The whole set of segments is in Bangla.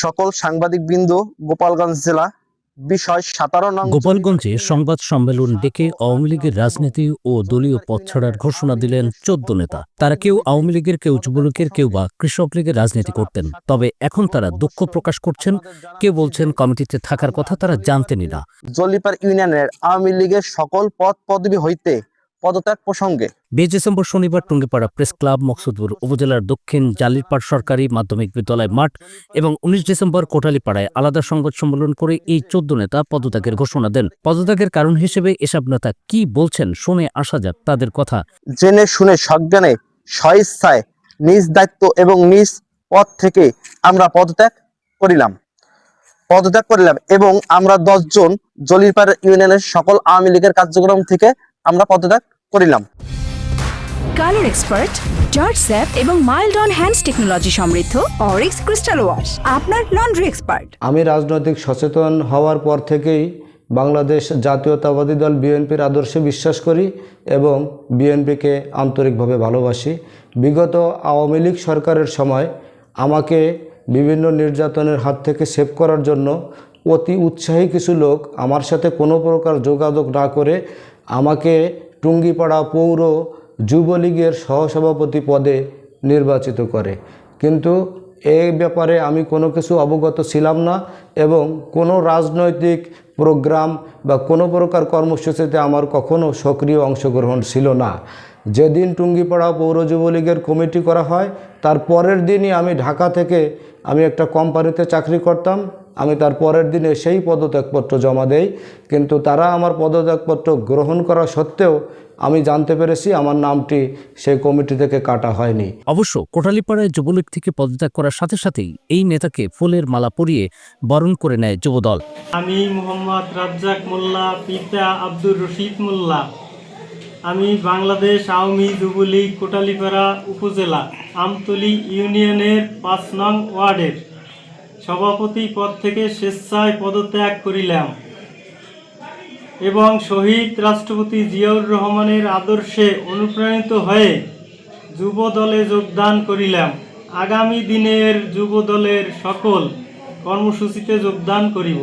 সকল সাংবাদিক বিন্দু গোপালগঞ্জ জেলা বিষয় সাতারো নং গোপালগঞ্জে সংবাদ সম্মেলন ডেকে আওয়ামী লীগের রাজনীতি ও দলীয় পথ ছাড়ার ঘোষণা দিলেন চোদ্দ নেতা। তারা কেউ আওয়ামী লীগের কেউ যুবলীগের কেউ বা কৃষক লীগের রাজনীতি করতেন। তবে এখন তারা দুঃখ প্রকাশ করছেন। কেউ বলছেন কমিটিতে থাকার কথা তারা জানতেনই না। জলিপার ইউনিয়নের আওয়ামী লীগের সকল পদ পদবি হইতে পদত্যাগ প্রসঙ্গে। বিশ ডিসেম্বর শনিবার টুঙ্গিপাড়া প্রেস ক্লাব মকসুদপুর উপজেলার দক্ষিণ জালিরপাড় সরকারি মাধ্যমিক বিদ্যালয় মাঠ এবং উনিশ ডিসেম্বর কোটালীপাড়ায় আলাদা সংবাদ সম্মেলন করে এই চোদ্দ নেতা পদত্যাগের ঘোষণা দেন। পদত্যাগের কারণ হিসেবে এসব নেতা কি বলছেন শুনে আসা যাক তাদের কথা। জেনে শুনে সজ্ঞানে স্বইচ্ছায় নিজ দায়িত্ব এবং নিজ পদ থেকে আমরা পদত্যাগ করিলাম। পদত্যাগ করিলাম এবং আমরা দশজন জলিপার ইউনিয়নের সকল আওয়ামী লীগের কার্যক্রম থেকে আমরা পদত্যাগ করিলাম। কালার এক্সপার্ট জর্জ স্যাপ এবং মাইল্ড অন হ্যান্ডস টেকনোলজি সমৃদ্ধ অরিক্স ক্রিস্টাল ওয়াশ আপনার লন্ড্রি এক্সপার্ট। আমি রাজনৈতিক সচেতন হওয়ার পর থেকেই বাংলাদেশ জাতীয়তাবাদী দল বিএনপির আদর্শে বিশ্বাস করি এবং বিএনপিকে আন্তরিকভাবে ভালোবাসি। বিগত আওয়ামী লীগ সরকারের সময় আমাকে বিভিন্ন নির্যাতনের হাত থেকে সেভ করার জন্য অতি উৎসাহী কিছু লোক আমার সাথে কোনো প্রকার যোগাযোগ না করে আমাকে টুঙ্গিপাড়া পৌর যুবলীগের সহসভাপতি পদে নির্বাচিত করে। কিন্তু এই ব্যাপারে আমি কোনো কিছু অবগত ছিলাম না এবং কোনো রাজনৈতিক প্রোগ্রাম বা কোনো প্রকার কর্মসূচিতে আমার কখনো সক্রিয় অংশগ্রহণ ছিল না। যেদিন টুঙ্গিপাড়া পৌর যুবলীগের কমিটি করা হয়, তার পরের দিনই আমি ঢাকা থেকে আমি একটা কোম্পানিতে চাকরি করতাম। আমি তার পরের দিনে সেই পদত্যাগপত্র জমা দেই। কিন্তু তারা আমার পদত্যাগপত্র গ্রহণ করা সত্ত্বেও আমি জানতে পেরেছি আমার নামটি সেই কমিটি থেকে কাটা হয়নি। অবশ্য কোটালিপাড়ায় যুবলীগ থেকে পদত্যাগ করার সাথে সাথেই এই নেতাকে ফুলের মালা পরিয়ে বরণ করে নেয় যুবদল। আমি মোহাম্মদ রাজ্জাক মোল্লা পিতা আব্দুর রশিদ মোল্লা। আমি বাংলাদেশ আওয়ামী যুবলীগ কোটালীপাড়া উপজেলা আমতলী ইউনিয়নের পাঁচ নং ওয়ার্ডের। সভাপতি পদ থেকে স্বেচ্ছায় পদত্যাগ করিলাম এবং শহীদ রাষ্ট্রপতি জিয়াউর রহমানের আদর্শে অনুপ্রাণিত হয়ে যুব দলে যোগদান করিলাম। আগামী দিনের যুব দলের সকল কর্মসূচিতে যোগদান করিব।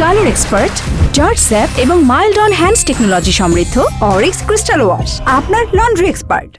কালার এক্সপার্ট জর্জ স্যাপ এবং মাইল্ড অন হ্যান্ডস টেকনোলজি সমৃদ্ধ অরিক্স ক্রিস্টাল ওয়াশ, আপনার লন্ড্রি এক্সপার্ট।